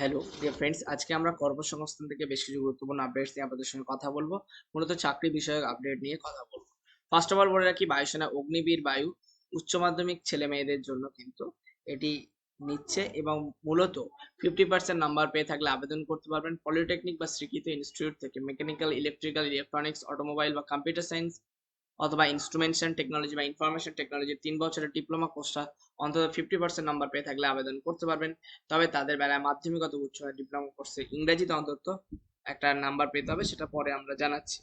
Hello dear friends আজকে আমরা কর্মসংস্থান থেকে বেশ কিছু গুরুত্বপূর্ণ আপডেটস নিয়ে আপনাদের সঙ্গে কথা বলব। মূলত চাকরি বিষয়ক আপডেট নিয়ে কথা বলব। ফার্স্ট অফ অল বলে রাখি, বায়ুসেনা অগ্নিবীর বায়ু উচ্চ মাধ্যমিক ছেলে মেয়েদের জন্য কিন্তু এটি নিচ্ছে এবং মূলত ফিফটি পার্সেন্ট নাম্বার পেয়ে থাকলে আবেদন করতে পারবেন। পলিটেকনিক বা স্বীকৃত ইনস্টিটিউট থেকে মেকানিক্যাল ইলেকট্রিক্যাল ইলেকট্রনিক্স অটোমোবাইল বা কম্পিউটার সায়েন্স অথবা ইনস্ট্রুমেন্টেশন টেকনোলজি বা ইনফরমেশন টেকনোলজি তিন বছরের ডিপ্লোমা কোর্সটা অন্তত ফিফটি পার্সেন্ট নাম্বার পেয়ে থাকলে আবেদন করতে পারবেন। তবে তাদের বেলায় মাধ্যমিক অথবা উচ্চ ডিপ্লোমা কোর্সে ইংরেজিতে অন্তত একটা নাম্বার পেতে হবে, সেটা পরে আমরা জানাচ্ছি।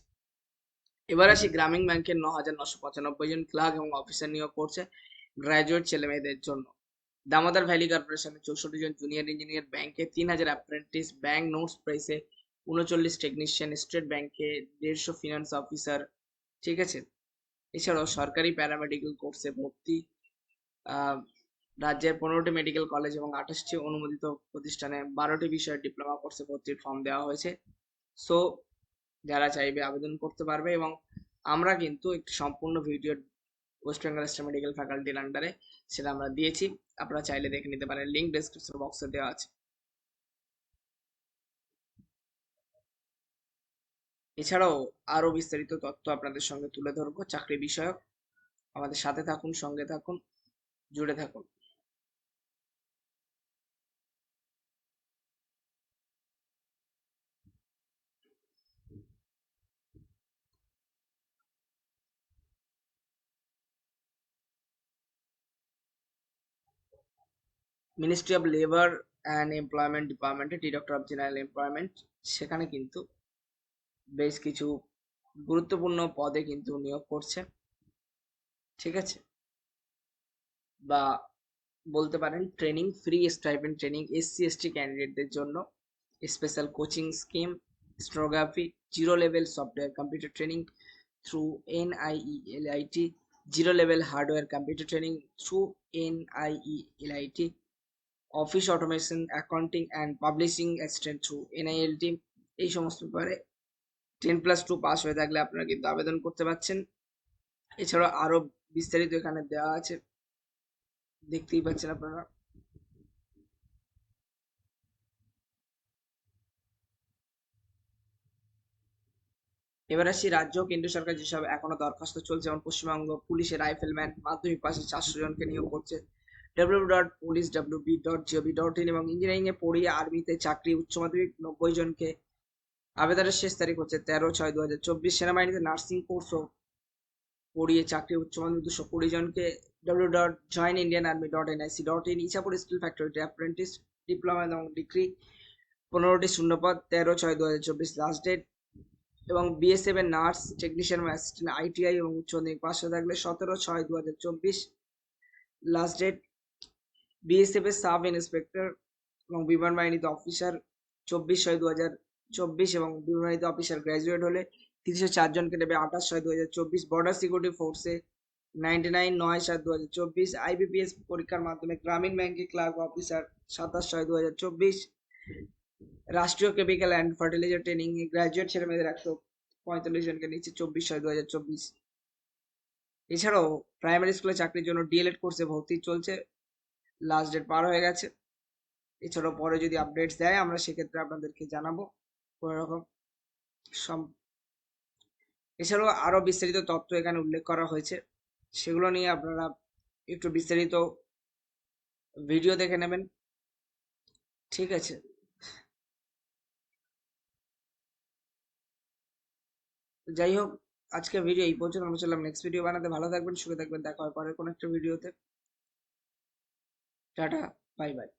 এবার আসি গ্রামীণ ব্যাংকের ন হাজার নশো পঁচানব্বই জন ক্লার্ক এবং অফিসার নিয়োগ করছে গ্রাজুয়েট ছেলে মেয়েদের জন্য। দামোদর ভ্যালি কর্পোরেশনের চৌষট্টি জন জুনিয়র ইঞ্জিনিয়ার ব্যাংকে তিন হাজার অ্যাপ্রেন্টিস ব্যাংক নোটস প্রাইসে উনচল্লিশ টেকনিশিয়ান স্টেট ব্যাংকে দেড়শো ফিনান্স অফিসার ঠিক আছে? এছাড়াও সরকারি প্যারামেডিক্যাল কোর্সে ভর্তি রাজ্যের পনেরোটি মেডিকেল কলেজ এবং আঠাশটি অনুমোদিত প্রতিষ্ঠানে বারোটি বিষয়ে ডিপ্লোমা কোর্সে ভর্তির ফর্ম দেওয়া হয়েছে। সো যারা চাইবে আবেদন করতে পারবে এবং আমরা কিন্তু একটি সম্পূর্ণ video West Bengal state medical ফ্যাকাল্টির আন্ডারে সেটা আমরা দিয়েছি। আপনারা চাইলে দেখে নিতে পারেন লিঙ্ক ডেসক্রিপশন বক্সে দেওয়া আছে। এছাড়াও আরও বিস্তারিত তথ্য আপনাদের সঙ্গে তুলে ধরবো। চাকরি বিষয়ক আমাদের সাথে থাকুন, সঙ্গে থাকুন, জুড়ে থাকুন। Ministry of labour and employment ডিপার্টমেন্টে ডিরেক্টর অফ জেনারেল এমপ্লয়মেন্ট সেখানে কিন্তু বেশ কিছু গুরুত্বপূর্ণ পদে কিন্তু নিয়োগ করছে। ঠিক আছে? বা বলতে পারেন training free stipend training SC ST ক্যান্ডিডেটদের জন্য special coaching scheme stenography zero level software computer training through N I E L I NIELIT zero level hardware computer training through NIELIT office automation accounting and publishing assistant through NILT এই সমস্ত ব্যাপারে ten plus two pass হয়ে থাকলে আপনারা কিন্তু আবেদন করতে পারছেন। এছাড়াও আরও বিস্তারিত এখানে দেওয়া আছে। দেখতেই পাচ্ছেন আপনারা। এবার আসি রাজ্য কেন্দ্র সরকার যেসব এখনও দরখাস্ত চলছে, যেমন পশ্চিমবঙ্গ পুলিশের রাইফেলম্যান মাধ্যমিক পাশে চারশো জনকে নিয়োগ করছে। W dot police W B dot G O B dot in এবং ইঞ্জিনিয়ারিং এ পড়িয়ে আর্মিতে চাকরি, উচ্চ মাধ্যমিক নব্বই জনকে আবেদনের শেষ তারিখ হচ্ছে তেরো ছয় দু হাজার চব্বিশ সেনাবাহিনীতে নার্সিং কোর্সও পড়িয়ে চাকরি উচ্চ মাধ্যমিক দুশো কুড়ি জনকে W dot join Indian army dot N NIC dot in Ichapur skill ফ্যাক্টরিতে অ্যাপ্রেন্টিস ডিপ্লোমা এবং ডিগ্রি পনেরোটি শূন্যপদ, তেরো ছয় দু হাজার চব্বিশ লাস্ট ডেট এবং বিএসএফ এর নার্স টেকনিশিয়ান এবং অ্যাসিস্ট্যান্ট আইটিআই এবং উচ্চ মাধ্যমিক পাশ থাকলে সতেরো ছয় দু হাজার চব্বিশ লাস্ট ডেট বিএসএফ এর সাব ইন্সপেক্টর এবং বিমান বাহিনীতে অফিসার চব্বিশ ছয় দু হাজার চব্বিশ এবং বিমান বাহিনীতে অফিসার গ্র্যাজুয়েট হলে তিনশো চারজনকে নেবে আঠাশ ছয় দু হাজার চব্বিশ। বর্ডার সিকিউরিটি ফোর্সে নাইনটি নাইন নয় সাত দু হাজার চব্বিশ আইবিপিএস পরীক্ষার মাধ্যমে গ্রামীণ ব্যাংকে ক্লার্ক অফিসার সাতাশ ছয় দু হাজার চব্বিশ। রাষ্ট্রীয় কেমিক্যাল অ্যান্ড ফার্টিলাইজার ট্রেনিং এ ছেলে মেয়েদের একশো পঁয়তাল্লিশ জনকে নিচ্ছে চব্বিশ ছয় দু হাজার চব্বিশ। এছাড়াও প্রাইমারি স্কুলে চাকরির জন্য ডিএলএড কোর্সে ভর্তি চলছে। লাস্ট ডেট পার হয়ে গেছে। এছাড়াও পরে যদি আপডেটস দেয় আমরা সেক্ষেত্রে আপনাদেরকে জানাব। কোনো রকম এছাড়াও আরও বিস্তারিত তথ্য এখানে উল্লেখ করা হয়েছে। সেগুলো নিয়ে আপনারা একটু বিস্তারিত ভিডিও দেখে নেবেন। ঠিক আছে। যাই হোক আজকে ভিডিও এই পর্যন্ত। আমরা চললাম নেক্সট ভিডিও বানাতে। ভালো থাকবেন, সুখে থাকবেন। দেখা হয় পরের কোনো একটা ভিডিওতে টাটা বাই বাই